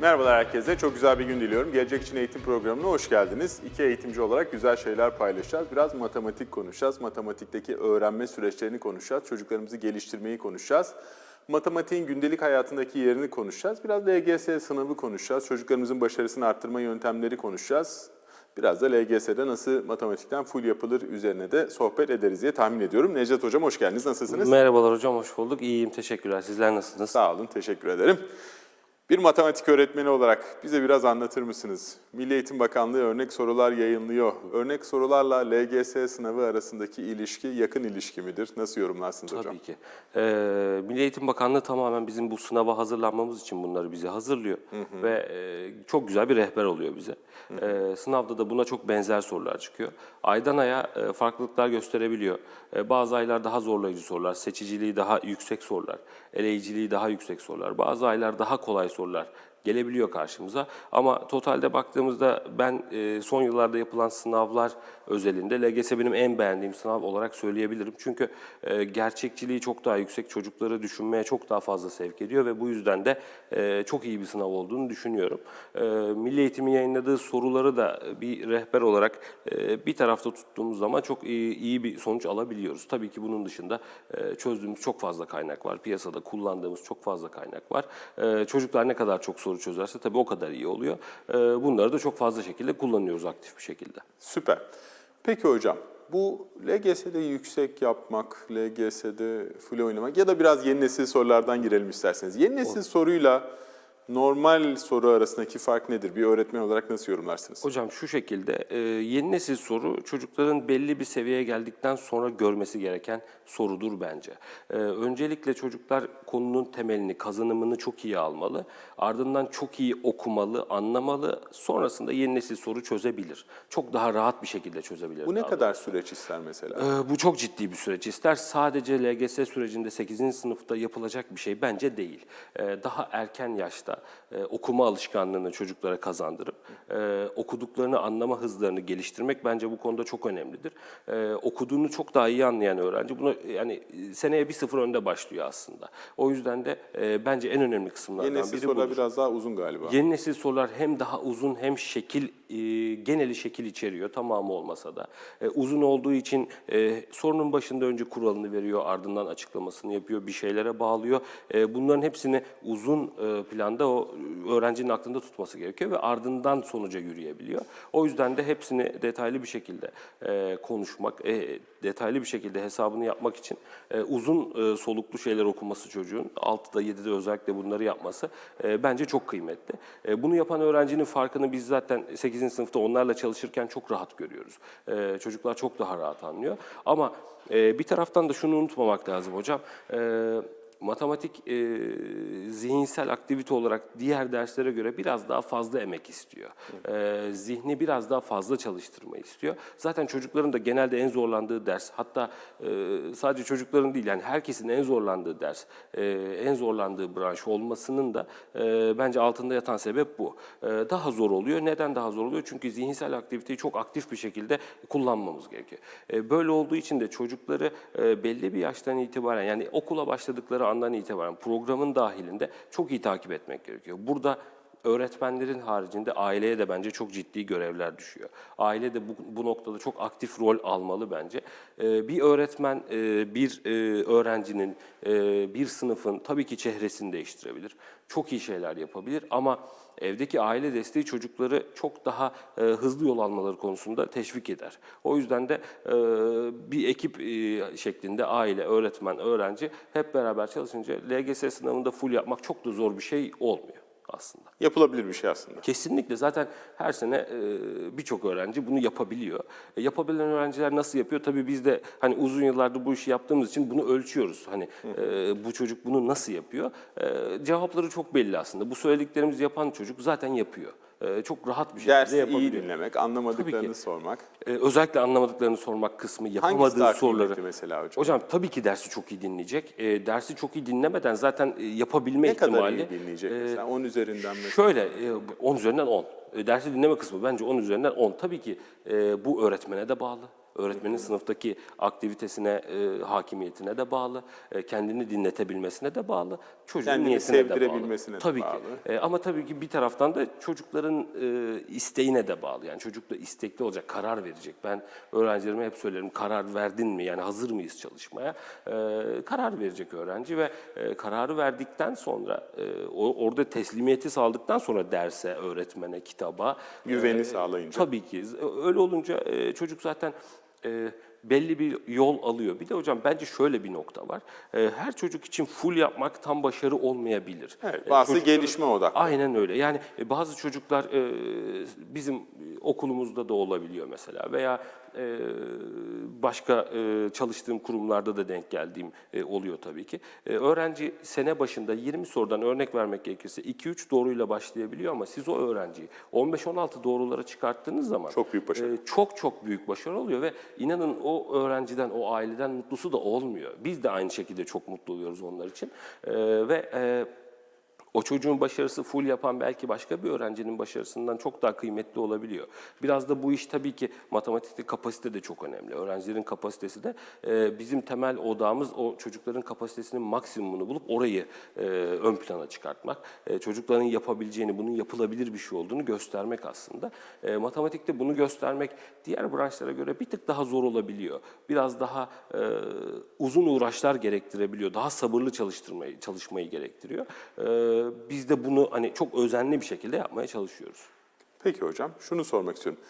Merhabalar herkese. Çok güzel bir gün diliyorum. Gelecek için eğitim programına hoş geldiniz. İki eğitimci olarak güzel şeyler paylaşacağız. Biraz matematik konuşacağız. Matematikteki öğrenme süreçlerini konuşacağız. Çocuklarımızı geliştirmeyi konuşacağız. Matematiğin gündelik hayatındaki yerini konuşacağız. Biraz LGS sınavı konuşacağız. Çocuklarımızın başarısını arttırma yöntemleri konuşacağız. Biraz da LGS'de nasıl matematikten full yapılır üzerine de sohbet ederiz diye tahmin ediyorum. Necdet Hocam hoş geldiniz. Nasılsınız? Merhabalar hocam, hoş bulduk. İyiyim, teşekkürler. Sizler nasılsınız? Sağ olun, teşekkür ederim. Bir matematik öğretmeni olarak bize biraz anlatır mısınız? Milli Eğitim Bakanlığı örnek sorular yayınlıyor. Örnek sorularla LGS sınavı arasındaki ilişki yakın ilişki midir? Nasıl yorumlarsınız hocam? Tabii ki. Ee, Milli Eğitim Bakanlığı tamamen bizim bu sınava hazırlanmamız için bunları bize hazırlıyor. Ve e, çok güzel bir rehber oluyor bize. Ee, sınavda da buna çok benzer sorular çıkıyor. Aydan aya e, farklılıklar gösterebiliyor. E, bazı aylar daha zorlayıcı sorular, seçiciliği daha yüksek sorular, eleyiciliği daha yüksek sorular. Bazı aylar daha kolay sorular sorular gelebiliyor karşımıza. Ama totalde baktığımızda ben e, son yıllarda yapılan sınavlar özelinde LGS benim en beğendiğim sınav olarak söyleyebilirim. Çünkü e, gerçekçiliği çok daha yüksek, çocukları düşünmeye çok daha fazla sevk ediyor ve bu yüzden de e, çok iyi bir sınav olduğunu düşünüyorum. Milli Eğitim'in yayınladığı soruları da bir rehber olarak bir tarafta tuttuğumuz zaman çok iyi, bir sonuç alabiliyoruz. Tabii ki bunun dışında çözdüğümüz çok fazla kaynak var. Piyasada kullandığımız çok fazla kaynak var. Çocuklar ne kadar çok soru çözerse tabii o kadar iyi oluyor. E, bunları da çok fazla şekilde kullanıyoruz aktif bir şekilde. Süper. Peki hocam, bu LGS'de yüksek yapmak, LGS'de full oynamak ya da biraz yeni nesil sorulardan girelim isterseniz. Yeni nesil soruyla normal soru arasındaki fark nedir? Bir öğretmen olarak nasıl yorumlarsınız? Hocam şu şekilde, e, yeni nesil soru çocukların belli bir seviyeye geldikten sonra görmesi gereken sorudur bence. E, öncelikle çocuklar konunun temelini, kazanımını çok iyi almalı. Ardından çok iyi okumalı, anlamalı. Sonrasında yeni nesil soru çözebilir. Çok daha rahat bir şekilde çözebilir. Bu ne kadar süreç ister mesela? Ee, Bu çok ciddi bir süreç ister. Sadece LGS sürecinde 8. sınıfta yapılacak bir şey bence değil. Ee, Daha erken yaşta e, okuma alışkanlığını çocuklara kazandırıp e, okuduklarını anlama hızlarını geliştirmek bence bu konuda çok önemlidir. Ee, Okuduğunu çok daha iyi anlayan öğrenci bunu yani e, seneye bir sıfır önde başlıyor aslında. O yüzden de e, bence en önemli kısımlardan Yeni nesil biri sorular budur. biraz daha uzun galiba. Yeni nesil sorular hem daha uzun hem şekil, e, geneli şekil içeriyor tamamı olmasa da. E, uzun olduğu için e, sorunun başında önce kuralını veriyor, ardından açıklamasını yapıyor, bir şeylere bağlıyor. E, bunların hepsini uzun e, planda o öğrencinin aklında tutması gerekiyor ve ardından sonuca yürüyebiliyor. O yüzden de hepsini detaylı bir şekilde e, konuşmak, e, detaylı bir şekilde hesabını yapmak için e, uzun e, soluklu şeyler okuması çocuğun, 6'da 7'de özellikle bunları yapması e, bence çok kıymetli. E, bunu yapan öğrencinin farkını biz zaten 8. sınıfta onlarla çalışırken çok rahat görüyoruz. E, çocuklar çok daha rahat anlıyor. Ama e, bir taraftan da şunu unutmamak lazım hocam. E, matematik e, zihinsel aktivite olarak diğer derslere göre biraz daha fazla emek istiyor. E, zihni biraz daha fazla çalıştırmayı istiyor. Zaten çocukların da genelde en zorlandığı ders, hatta e, sadece çocukların değil yani herkesin en zorlandığı ders, e, en zorlandığı branş olmasının da e, bence altında yatan sebep bu. E, daha zor oluyor. Neden daha zor oluyor? Çünkü zihinsel aktiviteyi çok aktif bir şekilde kullanmamız gerekiyor. E, böyle olduğu için de çocukları e, belli bir yaştan itibaren yani okula başladıkları andan itibaren programın dahilinde çok iyi takip etmek gerekiyor. Burada öğretmenlerin haricinde aileye de bence çok ciddi görevler düşüyor. Aile de bu, bu noktada çok aktif rol almalı bence. Ee, bir öğretmen e, bir e, öğrencinin, e, bir sınıfın tabii ki çehresini değiştirebilir. Çok iyi şeyler yapabilir ama evdeki aile desteği çocukları çok daha e, hızlı yol almaları konusunda teşvik eder. O yüzden de e, bir ekip e, şeklinde aile, öğretmen, öğrenci hep beraber çalışınca LGS sınavında full yapmak çok da zor bir şey olmuyor aslında. Yapılabilir bir şey aslında. Kesinlikle zaten her sene e, birçok öğrenci bunu yapabiliyor. E, yapabilen öğrenciler nasıl yapıyor? Tabii biz de hani uzun yıllardır bu işi yaptığımız için bunu ölçüyoruz. Hani e, bu çocuk bunu nasıl yapıyor? E, cevapları çok belli aslında. Bu söylediklerimizi yapan çocuk zaten yapıyor. E, çok rahat bir şekilde Dersi yapabiliyor. iyi dinlemek, anlamadıklarını sormak. E, özellikle anlamadıklarını sormak kısmı, Hangisi daha yapamadığı soruları. kıymetli mesela hocam? Tabii ki dersi çok iyi dinleyecek. E, dersi çok iyi dinlemeden zaten e, yapabilme ne kadar ihtimali... iyi dinleyecek e, mesela? 10 üzerinden mesela. Şöyle, e, 10 üzerinden 10. E, Dersi dinleme kısmı bence 10 üzerinden 10. Tabii ki e, bu öğretmene de bağlı. Öğretmenin sınıftaki aktivitesine, e, hakimiyetine de bağlı, e, kendini dinletebilmesine de bağlı, çocuğun Kendini niyetine de bağlı. sevdirebilmesine de tabii bağlı. Ki. E, ama tabii ki bir taraftan da çocukların e, isteğine de bağlı. Yani çocuk da istekli olacak, karar verecek. Ben öğrencilerime hep söylerim, karar verdin mi? Yani hazır mıyız çalışmaya? E, karar verecek öğrenci ve e, kararı verdikten sonra, e, o, orada teslimiyeti sağladıktan sonra derse, öğretmene, kitaba... Güveni e, sağlayınca. Tabii ki. Öyle olunca e, çocuk zaten e, belli bir yol alıyor. Bir de hocam bence şöyle bir nokta var. E, her çocuk için full yapmak tam başarı olmayabilir. Evet, E, bazı çocuk- gelişme odaklı. Aynen öyle. Yani e, bazı çocuklar e, bizim okulumuzda da olabiliyor mesela veya e, başka e, çalıştığım kurumlarda da denk geldiğim e, oluyor tabii ki. E, öğrenci sene başında 20 sorudan örnek vermek gerekirse 2-3 doğruyla başlayabiliyor ama siz o öğrenciyi 15-16 doğrulara çıkarttığınız zaman Çok büyük başarı. e, çok çok büyük başarı oluyor ve inanın o öğrenciden, o aileden mutlusu da olmuyor. Biz de aynı şekilde çok mutlu oluyoruz onlar için. E, ve e, o çocuğun başarısı full yapan belki başka bir öğrencinin başarısından çok daha kıymetli olabiliyor. Biraz da bu iş tabii ki matematikte kapasite de çok önemli. Öğrencilerin kapasitesi de e, bizim temel odağımız o çocukların kapasitesinin maksimumunu bulup orayı e, ön plana çıkartmak. E, çocukların yapabileceğini, bunun yapılabilir bir şey olduğunu göstermek aslında. E, matematikte bunu göstermek diğer branşlara göre bir tık daha zor olabiliyor. Biraz daha e, uzun uğraşlar gerektirebiliyor. Daha sabırlı çalıştırmayı, çalışmayı gerektiriyor. E, biz de bunu hani çok özenli bir şekilde yapmaya çalışıyoruz. Peki hocam şunu sormak istiyorum.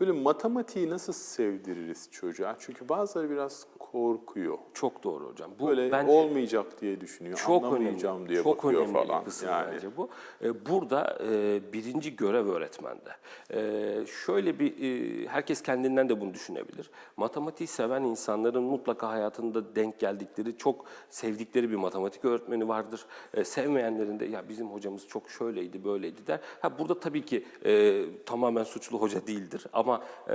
Böyle matematiği nasıl sevdiririz çocuğa? Çünkü bazıları biraz korkuyor. Çok doğru hocam. Bu Böyle bence olmayacak diye düşünüyor, çok anlamayacağım önemli, diye çok bakıyor önemli falan. kısım yani. bence bu. Ee, Burada e, birinci görev öğretmende. Ee, Şöyle bir, e, herkes kendinden de bunu düşünebilir. Matematiği seven insanların mutlaka hayatında denk geldikleri, çok sevdikleri bir matematik öğretmeni vardır. Sevmeyenlerin de ya bizim hocamız çok şöyleydi, böyleydi der. Ha, burada tabii ki e, tamamen suçlu hoca değildir ama e,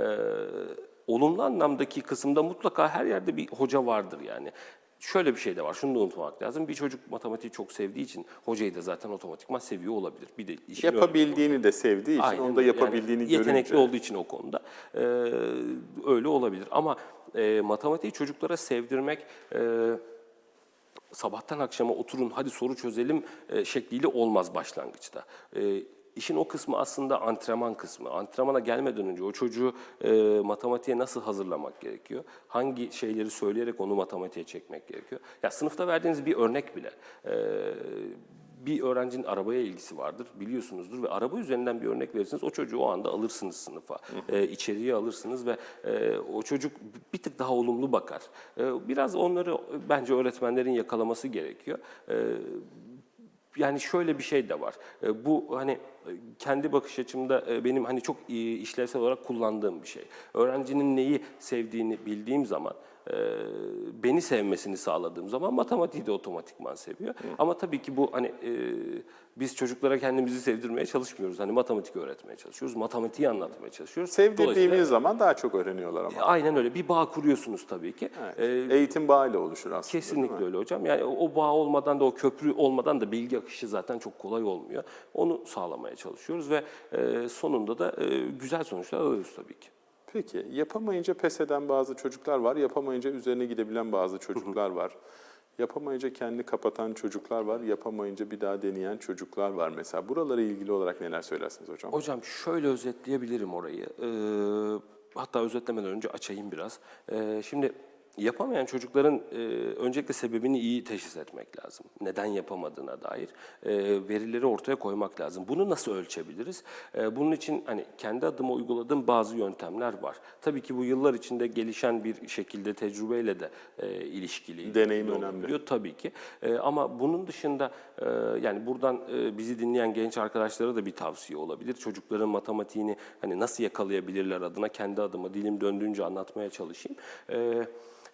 olumlu anlamdaki kısımda mutlaka her yerde bir hoca vardır yani. Şöyle bir şey de var, şunu da unutmamak lazım. Bir çocuk matematiği çok sevdiği için hocayı da zaten otomatikman seviyor olabilir. Bir de işin öyle- Yapabildiğini de sevdiği için Aynen onu da yapabildiğini yani yetenekli görünce. olduğu için o konuda e, öyle olabilir. Ama e, matematiği çocuklara sevdirmek e, sabahtan akşama oturun hadi soru çözelim e, şekliyle olmaz başlangıçta. E, işin o kısmı aslında antrenman kısmı. Antrenmana gelmeden önce o çocuğu e, matematiğe nasıl hazırlamak gerekiyor? Hangi şeyleri söyleyerek onu matematiğe çekmek gerekiyor? Ya sınıfta verdiğiniz bir örnek bile. E, bir öğrencinin arabaya ilgisi vardır biliyorsunuzdur ve araba üzerinden bir örnek verirsiniz o çocuğu o anda alırsınız sınıfa e, içeriye alırsınız ve e, o çocuk bir tık daha olumlu bakar. E, biraz onları bence öğretmenlerin yakalaması gerekiyor. E, yani şöyle bir şey de var. E, Bu hani e, kendi bakış açımda e, benim hani çok iyi işlevsel olarak kullandığım bir şey. Öğrencinin neyi sevdiğini bildiğim zaman e, beni sevmesini sağladığım zaman matematiği de otomatikman seviyor. Ama tabii ki bu hani e, biz çocuklara kendimizi sevdirmeye çalışmıyoruz. Hani matematik öğretmeye çalışıyoruz. Matematiği anlatmaya çalışıyoruz. Sevdirdiğimiz zaman daha çok öğreniyorlar ama. Aynen öyle. Bir bağ kuruyorsunuz tabii ki. E, Eğitim bağıyla oluşur aslında. Kesinlikle öyle hocam. Yani o bağ olmadan da o köprü olmadan da bilgi akışı zaten çok kolay olmuyor. Onu sağlamaya çalışıyoruz ve e, sonunda da e, güzel sonuçlar alıyoruz tabii ki. Peki yapamayınca pes eden bazı çocuklar var, yapamayınca üzerine gidebilen bazı çocuklar var. Yapamayınca kendini kapatan çocuklar var, yapamayınca bir daha deneyen çocuklar var mesela. Buralara ilgili olarak neler söylersiniz hocam? Hocam şöyle özetleyebilirim orayı. Ee, hatta özetlemeden önce açayım biraz. Ee, şimdi yapamayan çocukların e, öncelikle sebebini iyi teşhis etmek lazım. Neden yapamadığına dair e, verileri ortaya koymak lazım. Bunu nasıl ölçebiliriz? E, bunun için hani kendi adıma uyguladığım bazı yöntemler var. Tabii ki bu yıllar içinde gelişen bir şekilde tecrübeyle de e, ilişkili. Deneyim Ne önemli. Tabii ki. E, ama bunun dışında e, yani buradan e, bizi dinleyen genç arkadaşlara da bir tavsiye olabilir. Çocukların matematiğini hani nasıl yakalayabilirler adına kendi adıma dilim döndüğünce anlatmaya çalışayım. E,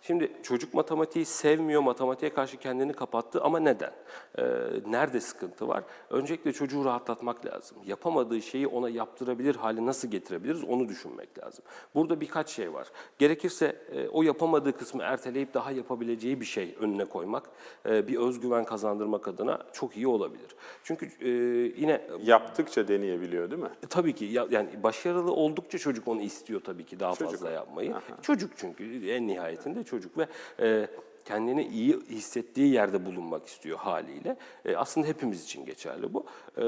Şimdi çocuk matematiği sevmiyor, matematiğe karşı kendini kapattı ama neden? Ee, nerede sıkıntı var? Öncelikle çocuğu rahatlatmak lazım. Yapamadığı şeyi ona yaptırabilir hale nasıl getirebiliriz onu düşünmek lazım. Burada birkaç şey var. Gerekirse e, o yapamadığı kısmı erteleyip daha yapabileceği bir şey önüne koymak, e, bir özgüven kazandırmak adına çok iyi olabilir. Çünkü e, yine Yaptıkça deneyebiliyor değil mi? e, Tabii ki ya, yani başarılı oldukça çocuk onu istiyor tabii ki daha Çocuk. fazla yapmayı. Çocuk çünkü en nihayetinde çocuk ve e, kendini iyi hissettiği yerde bulunmak istiyor haliyle. E, aslında hepimiz için geçerli bu. E,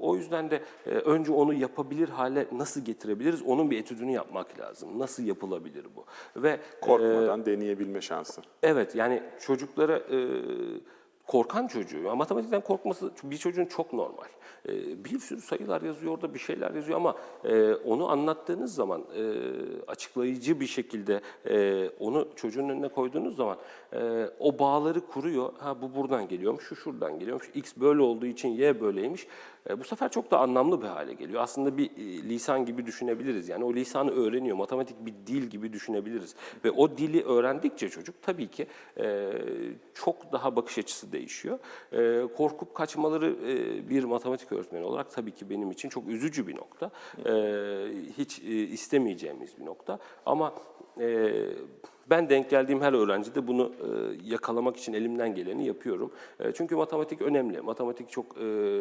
o yüzden de e, önce onu yapabilir hale nasıl getirebiliriz? Onun bir etüdünü yapmak lazım. Nasıl yapılabilir bu? Ve Korkmadan deneyebilme şansı. Evet yani çocuklara e, korkan çocuğu, ya matematikten korkması bir çocuğun çok normal. E, bir sürü sayılar yazıyor orada bir şeyler yazıyor ama e, onu anlattığınız zaman e, açıklayıcı bir şekilde e, onu çocuğun önüne koyduğunuz zaman e, o bağları kuruyor. Ha bu buradan geliyormuş, şu şuradan geliyormuş, x böyle olduğu için y böyleymiş. E, bu sefer çok da anlamlı bir hale geliyor. Aslında bir e, lisan gibi düşünebiliriz. Yani o lisanı öğreniyor. Matematik bir dil gibi düşünebiliriz. Ve o dili öğrendikçe çocuk tabii ki e, çok daha bakış açısı değişiyor. Korkup kaçmaları bir matematik öğretmeni olarak tabii ki benim için çok üzücü bir nokta. Hiç istemeyeceğimiz bir nokta. Ama ben denk geldiğim her öğrencide bunu e, yakalamak için elimden geleni yapıyorum. E, çünkü matematik önemli. Matematik çok e,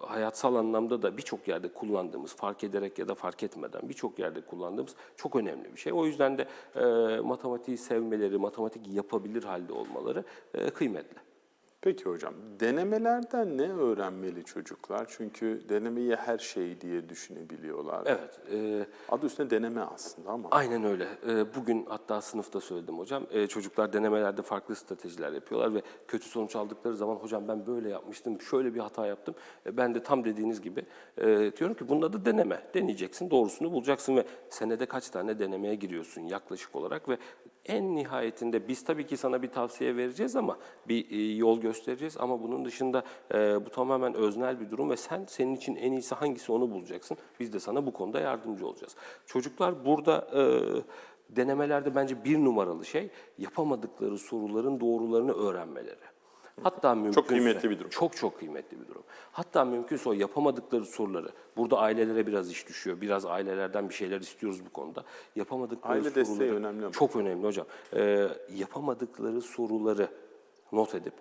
hayatsal anlamda da birçok yerde kullandığımız, fark ederek ya da fark etmeden birçok yerde kullandığımız çok önemli bir şey. O yüzden de e, matematiği sevmeleri, matematik yapabilir halde olmaları kıymetli. Peki hocam, denemelerden ne öğrenmeli çocuklar? Çünkü denemeyi her şey diye düşünebiliyorlar. Evet. e, Adı üstünde deneme aslında ama. Aynen öyle. Ee, Bugün hatta sınıfta söyledim hocam. Ee, Çocuklar denemelerde farklı stratejiler yapıyorlar ve kötü sonuç aldıkları zaman hocam ben böyle yapmıştım, şöyle bir hata yaptım. E, Ben de tam dediğiniz gibi e, diyorum ki bunun adı deneme. Deneyeceksin, doğrusunu bulacaksın ve senede kaç tane denemeye giriyorsun yaklaşık olarak ve en nihayetinde biz tabii ki sana bir tavsiye vereceğiz ama bir e, yol göstereceğiz ama bunun dışında e, bu tamamen öznel bir durum ve sen senin için en iyisi hangisi onu bulacaksın. Biz de sana bu konuda yardımcı olacağız. Çocuklar burada e, denemelerde bence bir numaralı şey yapamadıkları soruların doğrularını öğrenmeleri. Hatta mümkünse, kıymetli bir durum. Çok çok kıymetli bir durum. Hatta mümkünse o yapamadıkları soruları, burada ailelere biraz iş düşüyor. Biraz ailelerden bir şeyler istiyoruz bu konuda. Yapamadıkları Aile soruları... desteği önemli ama. Çok önemli hocam. Ee, yapamadıkları soruları not edip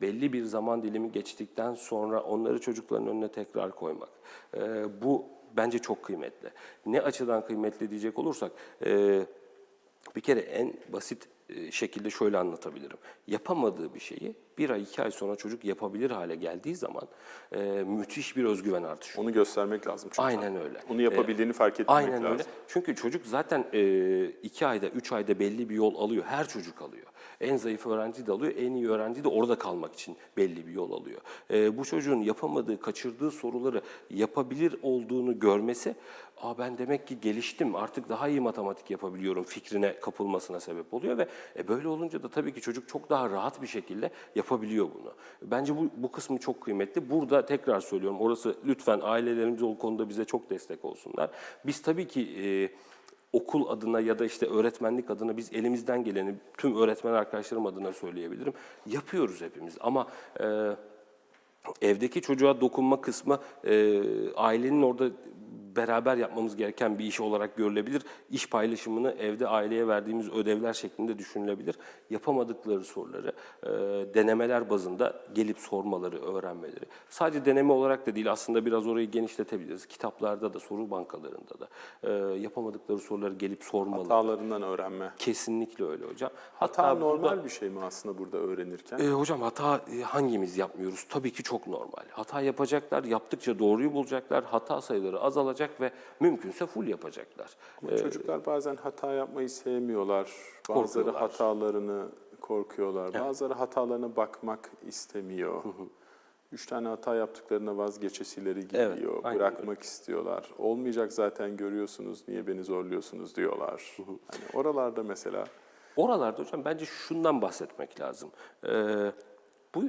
belli bir zaman dilimi geçtikten sonra onları çocukların önüne tekrar koymak. Ee, bu bence çok kıymetli. Ne açıdan kıymetli diyecek olursak, e, bir kere en basit şekilde şöyle anlatabilirim. Yapamadığı bir şeyi bir ay, iki ay sonra çocuk yapabilir hale geldiği zaman e, müthiş bir özgüven artışı. Onu göstermek lazım çocuğa. Aynen öyle. Onu yapabildiğini fark etmek Aynen lazım. öyle. Çünkü çocuk zaten e, iki ayda, üç ayda belli bir yol alıyor. Her çocuk alıyor. En zayıf öğrenci de alıyor, en iyi öğrenci de orada kalmak için belli bir yol alıyor. E, bu çocuğun yapamadığı, kaçırdığı soruları yapabilir olduğunu görmesi, Aa ben demek ki geliştim, artık daha iyi matematik yapabiliyorum fikrine kapılmasına sebep oluyor ve e, böyle olunca da tabii ki çocuk çok daha rahat bir şekilde yapabiliyor bunu. Bence bu, bu kısmı çok kıymetli. Burada tekrar söylüyorum, orası lütfen ailelerimiz o konuda bize çok destek olsunlar. Biz tabii ki... E, okul adına ya da işte öğretmenlik adına biz elimizden geleni tüm öğretmen arkadaşlarım adına söyleyebilirim. Yapıyoruz hepimiz ama e, evdeki çocuğa dokunma kısmı e, ailenin orada beraber yapmamız gereken bir iş olarak görülebilir. İş paylaşımını evde aileye verdiğimiz ödevler şeklinde düşünülebilir. Yapamadıkları soruları e, denemeler bazında gelip sormaları, öğrenmeleri. Sadece deneme olarak da değil aslında biraz orayı genişletebiliriz. Kitaplarda da, soru bankalarında da e, yapamadıkları soruları gelip sormaları. Hatalarından öğrenme. Kesinlikle öyle hocam. Hata Hatta normal burada- bir şey mi aslında burada öğrenirken? e, hocam hata e, hangimiz yapmıyoruz? Tabii ki çok normal. Hata yapacaklar, yaptıkça doğruyu bulacaklar, hata sayıları azalacak ve mümkünse full yapacaklar. Ama Çocuklar bazen hata yapmayı sevmiyorlar. Bazıları Korkuyorlar. hatalarını korkuyorlar. Bazıları hatalarına bakmak istemiyor. Üç tane hata yaptıklarına vazgeçesileri Evet, geliyor. aynen bırakmak istiyorlar. Olmayacak zaten görüyorsunuz. Niye beni zorluyorsunuz diyorlar. Hani oralarda mesela Oralarda hocam bence şundan bahsetmek lazım. Ee, Bu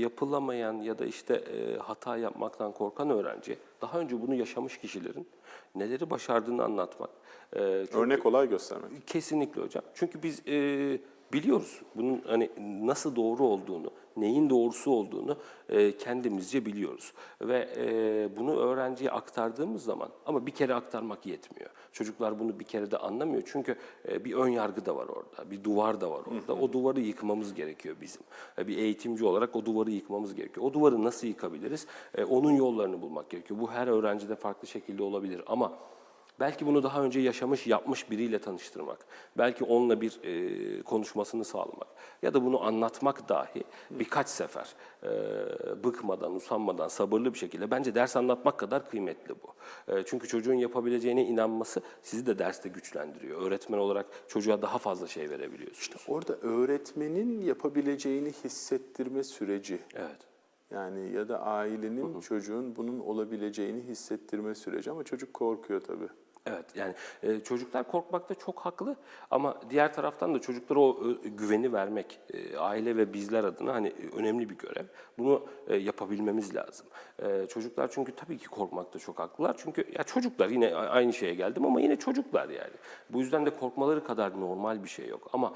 yapılamayan ya da işte e, hata yapmaktan korkan öğrenci daha önce bunu yaşamış kişilerin neleri başardığını anlatmak. E, Örnek olay göstermek. Kesinlikle hocam. Çünkü biz e, biliyoruz bunun hani nasıl doğru olduğunu, neyin doğrusu olduğunu e, kendimizce biliyoruz. Ve e, bunu öğrenciye aktardığımız zaman ama bir kere aktarmak yetmiyor. Çocuklar bunu bir kere de anlamıyor. Çünkü e, bir ön yargı da var orada, bir duvar da var orada. O duvarı yıkmamız gerekiyor bizim. E, bir eğitimci olarak o duvarı yıkmamız gerekiyor. O duvarı nasıl yıkabiliriz? E, onun yollarını bulmak gerekiyor. Bu her öğrencide farklı şekilde olabilir ama Belki bunu daha önce yaşamış, yapmış biriyle tanıştırmak. Belki onunla bir e, konuşmasını sağlamak. Ya da bunu anlatmak dahi birkaç sefer e, bıkmadan, usanmadan, sabırlı bir şekilde. Bence ders anlatmak kadar kıymetli bu. E, çünkü çocuğun yapabileceğine inanması sizi de derste güçlendiriyor. Öğretmen olarak çocuğa daha fazla şey verebiliyorsunuz. Orada öğretmenin yapabileceğini hissettirme süreci. Evet. Yani ya da ailenin çocuğun bunun olabileceğini hissettirme süreci ama çocuk korkuyor tabii. Evet yani e, çocuklar korkmakta çok haklı ama diğer taraftan da çocuklara o e, güveni vermek e, aile ve bizler adına hani e, önemli bir görev. Bunu yapabilmemiz lazım. Çocuklar çünkü tabii ki korkmakta çok haklılar. Çünkü ya çocuklar yine aynı şeye geldim ama yine çocuklar yani. Bu yüzden de korkmaları kadar normal bir şey yok. Ama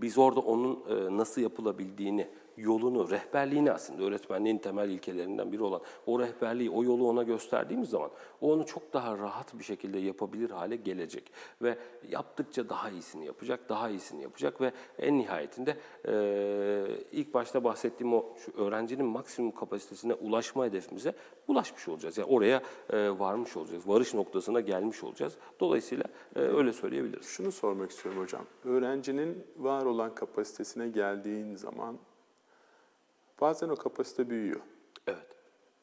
biz orada onun nasıl yapılabildiğini, yolunu, rehberliğini aslında öğretmenliğin temel ilkelerinden biri olan o rehberliği, o yolu ona gösterdiğimiz zaman o onu çok daha rahat bir şekilde yapabilir hale gelecek. Ve yaptıkça daha iyisini yapacak, daha iyisini yapacak ve en nihayetinde e, ilk başta bahsettiğim o şu öğrencinin maksimum kapasitesine ulaşma hedefimize ulaşmış olacağız. Yani oraya e, varmış olacağız, varış noktasına gelmiş olacağız. Dolayısıyla e, öyle söyleyebiliriz. Şunu sormak istiyorum hocam. Öğrencinin var olan kapasitesine geldiğin zaman bazen o kapasite büyüyor. Evet.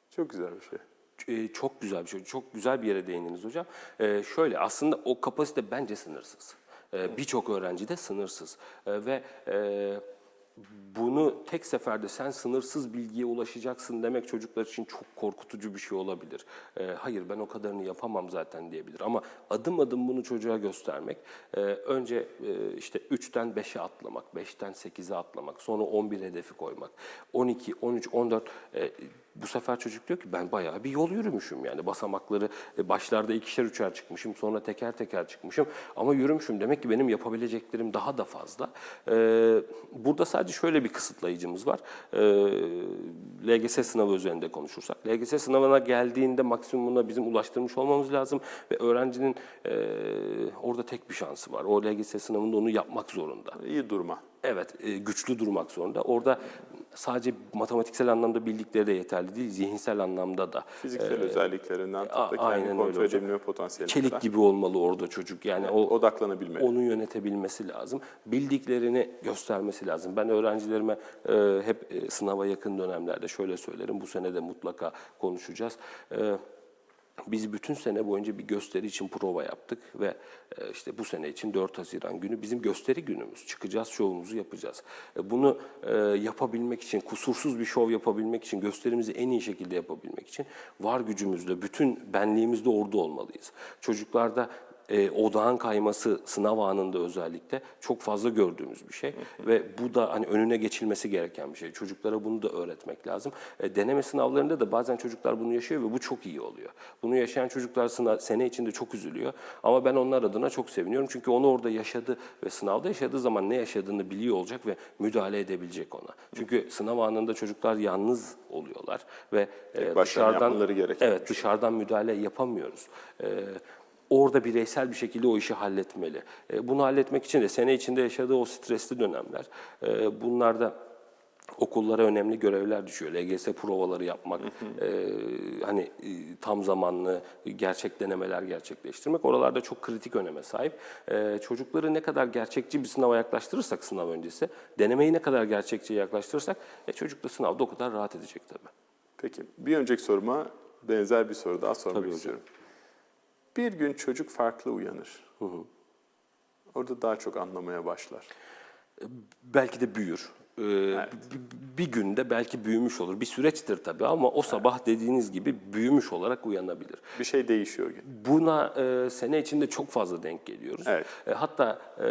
Çok güzel bir şey. E, çok güzel bir şey. Çok güzel bir yere değindiniz hocam. E, şöyle aslında o kapasite bence sınırsız. E, Birçok öğrenci de sınırsız. E, ve e, bunu tek seferde sen sınırsız bilgiye ulaşacaksın demek çocuklar için çok korkutucu bir şey olabilir. E, hayır ben o kadarını yapamam zaten diyebilir. Ama adım adım bunu çocuğa göstermek. e, önce e, işte 3'ten 5'e atlamak, 5'ten 8'e atlamak, sonra 11 hedefi koymak. 12, 13, 14 e, bu sefer çocuk diyor ki ben bayağı bir yol yürümüşüm yani basamakları e, başlarda ikişer üçer çıkmışım sonra teker teker çıkmışım ama yürümüşüm demek ki benim yapabileceklerim daha da fazla. Ee, burada sadece şöyle bir kısıtlayıcımız var. Ee, LGS sınavı üzerinde konuşursak. LGS sınavına geldiğinde maksimumuna bizim ulaştırmış olmamız lazım ve öğrencinin e, orada tek bir şansı var. O LGS sınavında onu yapmak zorunda. İyi durma. Evet, e, güçlü durmak zorunda. Orada sadece matematiksel anlamda bildikleri de yeterli değil, zihinsel anlamda da. Fiziksel özelliklerinden tut da kendini kontrol edebilme potansiyeli Çelik kadar. gibi olmalı orada çocuk. Yani o Odaklanabilmeli. onu yönetebilmesi lazım. Bildiklerini göstermesi lazım. Ben öğrencilerime e, hep e, sınava yakın dönemlerde şöyle söylerim. Bu sene de mutlaka konuşacağız. E, biz bütün sene boyunca bir gösteri için prova yaptık ve e, işte bu sene için 4 Haziran günü bizim gösteri günümüz. Çıkacağız, şovumuzu yapacağız. E, Bunu e, yapabilmek için, kusursuz bir şov yapabilmek için, gösterimizi en iyi şekilde yapabilmek için var gücümüzle, bütün benliğimizde orada olmalıyız. Çocuklarda e, odağın kayması sınav anında özellikle çok fazla gördüğümüz bir şey ve bu da hani önüne geçilmesi gereken bir şey. Çocuklara bunu da öğretmek lazım. E, deneme sınavlarında da bazen çocuklar bunu yaşıyor ve bu çok iyi oluyor. Bunu yaşayan çocuklar sınav, sene içinde çok üzülüyor ama ben onlar adına çok seviniyorum çünkü onu orada yaşadı ve sınavda yaşadığı zaman ne yaşadığını biliyor olacak ve müdahale edebilecek ona. Çünkü sınav anında çocuklar yalnız oluyorlar ve e, dışarıdan evet dışarıdan müdahale yapamıyoruz. Ee, orada bireysel bir şekilde o işi halletmeli. Ee, bunu halletmek için de sene içinde yaşadığı o stresli dönemler, e, bunlarda okullara önemli görevler düşüyor. LGS provaları yapmak, e, hani e, tam zamanlı gerçek denemeler gerçekleştirmek oralarda çok kritik öneme sahip. E, çocukları ne kadar gerçekçi bir sınava yaklaştırırsak sınav öncesi, denemeyi ne kadar gerçekçiye yaklaştırırsak e, çocuk da sınavda o kadar rahat edecek tabii. Peki bir önceki soruma benzer bir soru daha sormak Tabii hocam. Bir gün çocuk farklı uyanır. Orada daha çok anlamaya başlar. belki de büyür. Ee, bir günde belki büyümüş olur. Bir süreçtir tabii ama o sabah dediğiniz gibi büyümüş olarak uyanabilir. Bir şey değişiyor. Buna e, sene içinde çok fazla denk geliyoruz. Evet. E, hatta e,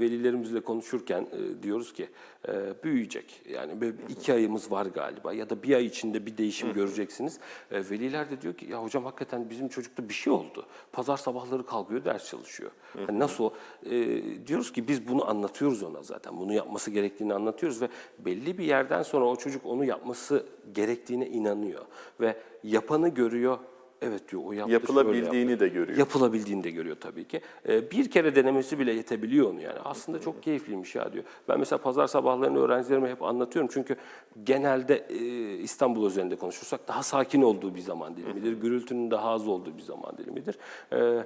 velilerimizle konuşurken e, diyoruz ki e, büyüyecek. Yani böyle iki ayımız var galiba ya da bir ay içinde bir değişim göreceksiniz. E, veliler de diyor ki ya hocam hakikaten bizim çocukta bir şey oldu. Pazar sabahları kalkıyor ders çalışıyor. Hani nasıl? o? E, diyoruz ki biz bunu anlatıyoruz ona zaten. Bunu yapması gerektiğini anlatıyoruz ve belli bir yerden sonra o çocuk onu yapması gerektiğine inanıyor ve yapanı görüyor. Evet diyor o yaptı. şöyle yaptı. Yapılabildiğini de görüyor. Yapılabildiğini de görüyor tabii ki. Ee, bir kere denemesi bile yetebiliyor onu yani. Aslında çok keyifliymiş ya diyor. Ben mesela pazar sabahlarını öğrencilerime hep anlatıyorum. Çünkü genelde e, İstanbul özelinde konuşursak daha sakin olduğu bir zaman dilimidir. Gürültünün daha az olduğu bir zaman dilimidir. Ee,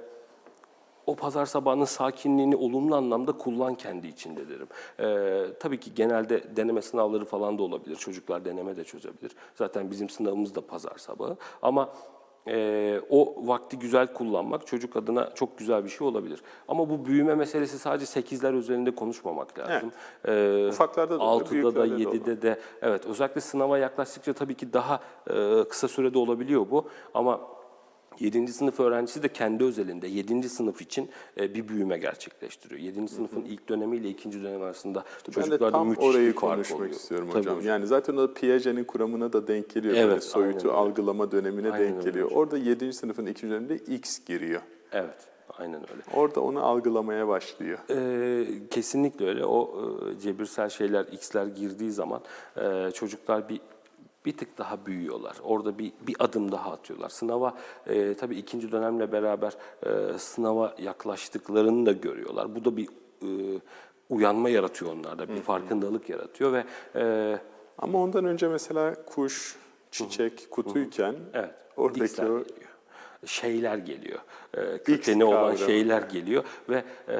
o pazar sabahının sakinliğini olumlu anlamda kullan kendi içinde derim. Ee, tabii ki genelde deneme sınavları falan da olabilir. Çocuklar deneme de çözebilir. Zaten bizim sınavımız da pazar sabahı. Ama e, o vakti güzel kullanmak çocuk adına çok güzel bir şey olabilir. Ama bu büyüme meselesi sadece 8'ler üzerinde konuşmamak lazım. Ee, Ufaklarda da olur, 6'da da büyüklerde de olur. 7'de de evet özellikle sınava yaklaştıkça tabii ki daha e, kısa sürede olabiliyor bu ama 7. sınıf öğrencisi de kendi özelinde 7. sınıf için e, bir büyüme gerçekleştiriyor. 7. sınıfın ilk dönemiyle ikinci dönem arasında Ben de çocuklarda tam müthiş orayı bir konuşmak oluyor. istiyorum Tabii hocam. Yani zaten o Piaget'in kuramına da denk geliyor. Evet, Böyle soyutu aynen algılama dönemine Aynen denk geliyor. hocam. Orada 7. sınıfın ikinci döneminde X giriyor. Evet, aynen öyle. Orada onu algılamaya başlıyor. Ee, kesinlikle öyle. O e, cebirsel şeyler, x'ler girdiği zaman e, çocuklar bir bir tık daha büyüyorlar. Orada bir bir adım daha atıyorlar. Sınava e, tabii ikinci dönemle beraber e, sınava yaklaştıklarını da görüyorlar. Bu da bir e, uyanma yaratıyor onlarda, bir farkındalık yaratıyor ve e, Ama ondan önce mesela kuş, çiçek, kutuyken evet, oradaki X'ler o geliyor. Şeyler geliyor. E, kökeni olan şeyler geliyor ve e,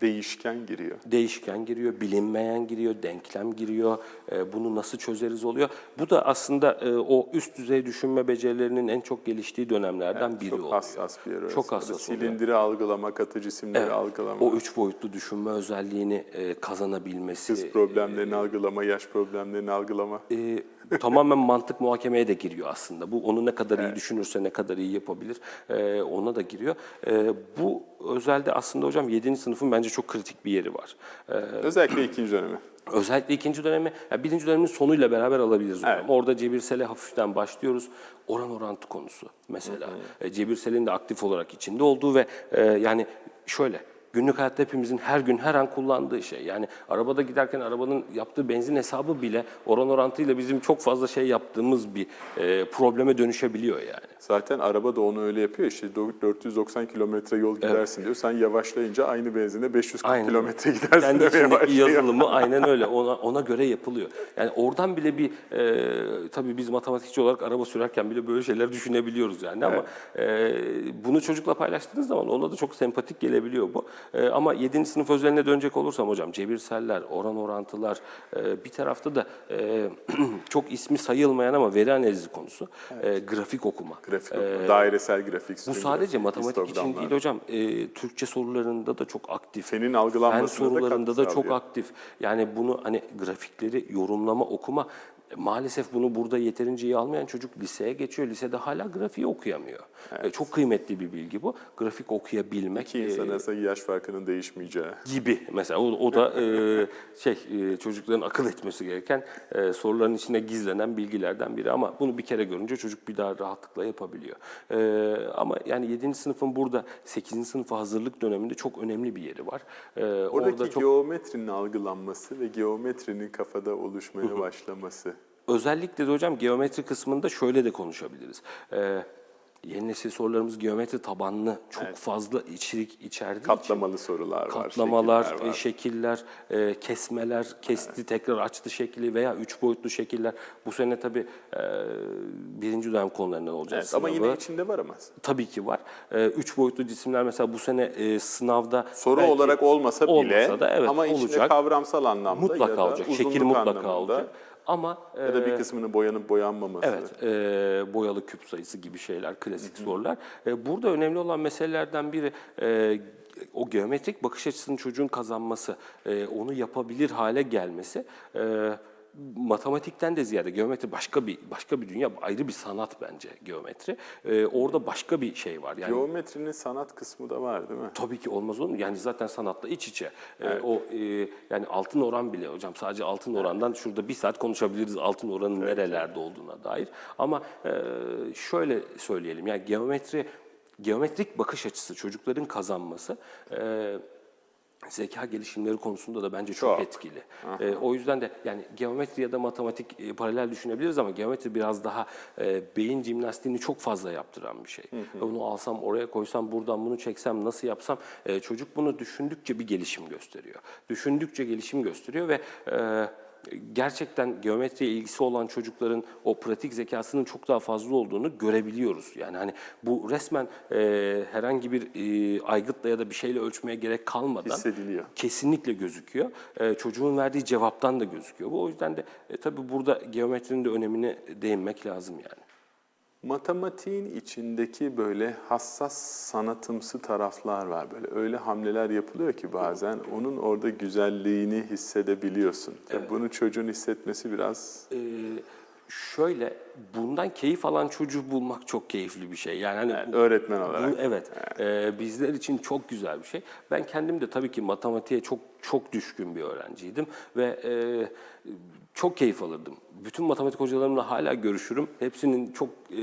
değişken giriyor. değişken giriyor, bilinmeyen giriyor, denklem giriyor. E, bunu nasıl çözeriz oluyor. Bu da aslında e, o üst düzey düşünme becerilerinin en çok geliştiği dönemlerden biri Çok oluyor. hassas bir yer orası. Çok hassas oluyor. Silindiri algılama, katı cisimleri Evet. algılama, O üç boyutlu düşünme özelliğini e, kazanabilmesi. hız problemlerini algılama, yaş problemlerini algılama. e, tamamen mantık muhakemeye de giriyor aslında. Bu onu ne kadar iyi düşünürse ne kadar iyi yapabilir e, ona da giriyor. E, bu özelde aslında hocam 7. sınıfın bence çok kritik bir yeri var. E, Özellikle ikinci dönemi. Özellikle ikinci dönemi, ya birinci dönemin sonuyla beraber alabiliriz. Evet. Orada cebirsele hafiften başlıyoruz. Oran orantı konusu mesela. E, Cebirselin de aktif olarak içinde olduğu ve e, yani şöyle günlük hayatta hepimizin her gün her an kullandığı şey. Yani arabada giderken arabanın yaptığı benzin hesabı bile oran orantıyla bizim çok fazla şey yaptığımız bir e, probleme dönüşebiliyor yani. Zaten araba da onu öyle yapıyor. İşte do- 490 kilometre yol gidersin diyor. Sen yavaşlayınca aynı benzinde 540 Aynen. kilometre gidersin Kendi demeye başlıyor. yazılımı aynen öyle. Ona ona göre yapılıyor. Yani oradan bile bir e, tabii biz matematikçi olarak araba sürerken bile böyle şeyler düşünebiliyoruz yani ama e, bunu çocukla paylaştığınız zaman ona da çok sempatik gelebiliyor bu. E, ama 7. sınıf özeline dönecek olursam hocam cebirseller, oran orantılar e, bir tarafta da e, çok ismi sayılmayan ama veri analizi konusu e, grafik okuma. Grafik okuma, dairesel grafik. Bu sadece grafik, matematik için değil hocam. E, Türkçe sorularında da çok aktif. Fenin Fen algılanmasına da sorularında katkı da çok aktif. Yani bunu hani grafikleri yorumlama, okuma maalesef bunu burada yeterince iyi almayan çocuk liseye geçiyor. Lisede hala grafiği okuyamıyor. E, çok kıymetli bir bilgi bu. Grafik okuyabilmek İki e, insan arasındaki yaş farkının değişmeyeceği. gibi mesela o, o da e, şey e, çocukların akıl etmesi gereken e, soruların içine gizlenen bilgilerden biri ama bunu bir kere görünce çocuk bir daha rahatlıkla yapabiliyor. E, ama yani 7. sınıfın burada 8. sınıfa hazırlık döneminde çok önemli bir yeri var. E, Oradaki orada çok geometrinin algılanması ve geometrinin kafada oluşmaya başlaması. Özellikle de hocam geometri kısmında şöyle de konuşabiliriz. Ee, yeni nesil sorularımız geometri tabanlı çok fazla içerik içerdiği için Katlamalı sorular var, katlamalar, şekiller var. e, şekiller, e, kesmeler, kesti tekrar açtı şekli veya üç boyutlu şekiller. Bu sene tabii e, birinci dönem konularından olacak Evet, ama sınavı. yine içinde var ama. Tabii ki var. E, üç boyutlu cisimler mesela bu sene e, sınavda Soru belki olarak olmasa bile olmasa da evet ama içinde olacak. kavramsal anlamda mutlaka ya da olacak. Şekil mutlaka anlamında olacak. Ama e, ya da bir kısmının boyanıp boyanmaması. Evet, e, boyalı küp sayısı gibi şeyler, klasik sorular. E, burada önemli olan meselelerden biri e, o geometrik bakış açısını çocuğun kazanması, e, onu yapabilir hale gelmesi e, matematikten de ziyade geometri başka bir başka bir dünya, ayrı bir sanat bence geometri. E, orada başka bir şey var. Yani Geometrinin sanat kısmı da var değil mi? Tabii ki olmaz olur mu? Yani zaten sanatla iç içe. Ee, o e, yani altın oran bile hocam sadece altın orandan şurada bir saat konuşabiliriz altın oranın nerelerde olduğuna dair. Ama e, şöyle söyleyelim yani geometri geometrik bakış açısı çocukların kazanması e, zeka gelişimleri konusunda da bence çok, Çok. etkili. Ee, o yüzden de yani geometri ya da matematik e, paralel düşünebiliriz ama geometri biraz daha e, beyin jimnastiğini çok fazla yaptıran bir şey. Bunu alsam oraya koysam buradan bunu çeksem nasıl yapsam e, çocuk bunu düşündükçe bir gelişim gösteriyor. Düşündükçe gelişim gösteriyor ve e, gerçekten geometriye ilgisi olan çocukların o pratik zekasının çok daha fazla olduğunu görebiliyoruz. Yani hani bu resmen e, herhangi bir e, aygıtla ya da bir şeyle ölçmeye gerek kalmadan Hissediliyor. kesinlikle gözüküyor. E, çocuğun verdiği cevaptan da gözüküyor. Bu o yüzden de e, tabii burada geometrinin de önemine değinmek lazım yani. Matematiğin içindeki böyle hassas sanatımsı taraflar var. Böyle öyle hamleler yapılıyor ki bazen onun orada güzelliğini hissedebiliyorsun. Tabii Bunu çocuğun hissetmesi biraz Ee, şöyle bundan keyif alan çocuğu bulmak çok keyifli bir şey. Yani hani bu- öğretmen olarak. bu- evet. Ee, bizler için çok güzel bir şey. Ben kendim de tabii ki matematiğe çok çok düşkün bir öğrenciydim ve e, çok keyif alırdım. Bütün matematik hocalarımla hala görüşürüm. Hepsinin çok e,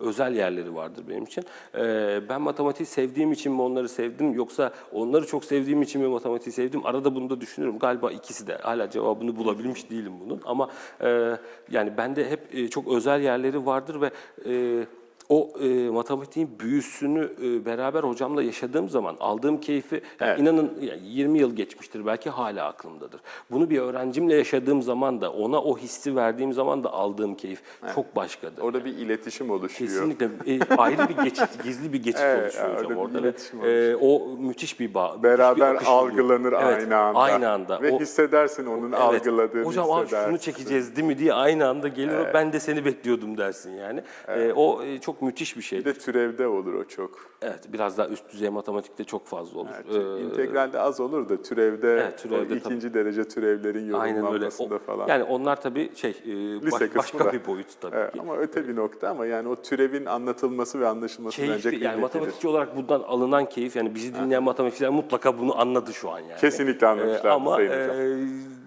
özel yerleri vardır benim için. E, ben matematiği sevdiğim için mi onları sevdim yoksa onları çok sevdiğim için mi matematiği sevdim? Arada bunu da düşünüyorum. Galiba ikisi de. Hala cevabını bulabilmiş değilim bunun. Ama e, yani bende hep e, çok özel yerleri vardır ve e, o e, matematiğin büyüsünü e, beraber hocamla yaşadığım zaman aldığım keyfi yani Evet. inanın yani 20 yıl geçmiştir belki hala aklımdadır. Bunu bir öğrencimle yaşadığım zaman da ona o hissi verdiğim zaman da aldığım keyif çok başkadır. Orada bir iletişim oluşuyor. Kesinlikle e, ayrı bir geçit, gizli bir geçit Evet, oluşuyor orada hocam bir orada ve e, o müthiş bir bağ. bir Beraber oluyor. algılanır Evet, aynı anda. Aynı anda. Ve O- hissedersin onun Evet. algıladığını Hocam hissedersin. şunu çekeceğiz değil mi diye aynı anda gelir o ben de seni bekliyordum dersin yani. E, o e, çok müthiş bir şey. Bir de türevde olur o çok. Evet biraz daha üst düzey matematikte çok fazla olur. Evet, Ee, İntegralde az olur da türevde, Evet, türevde o ikinci derece türevlerin yorumlanmasında O- falan. Yani onlar tabii şey e, baş- başka da. bir boyut tabii Evet, ki. ama öte bir nokta ama yani o türevin anlatılması ve anlaşılması bence Keyifli kıymetlidir. yani matematikçi olarak bundan alınan keyif yani bizi dinleyen matematikçiler mutlaka bunu anladı şu an yani. Kesinlikle anlamışlardır ama Sayın Hocam. e,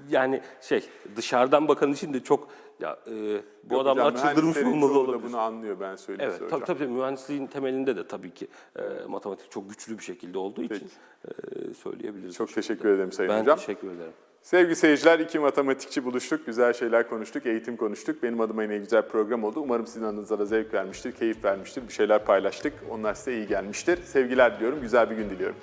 yani şey dışarıdan bakan için de çok ya e, bu Yok adamlar hocam, çıldırmış olmalı olabilir. bunu anlıyor ben söyleyeyim Evet tabii, tabii mühendisliğin temelinde de tabii ki e, matematik çok güçlü bir şekilde olduğu için e, söyleyebiliriz. Çok teşekkür ederim Sayın ben Hocam. teşekkür ederim. Sevgili seyirciler, iki matematikçi buluştuk, güzel şeyler konuştuk, eğitim konuştuk. Benim adıma yine güzel program oldu. Umarım sizin adınıza da zevk vermiştir, keyif vermiştir, bir şeyler paylaştık. Onlar size iyi gelmiştir. Sevgiler diliyorum, güzel bir gün diliyorum.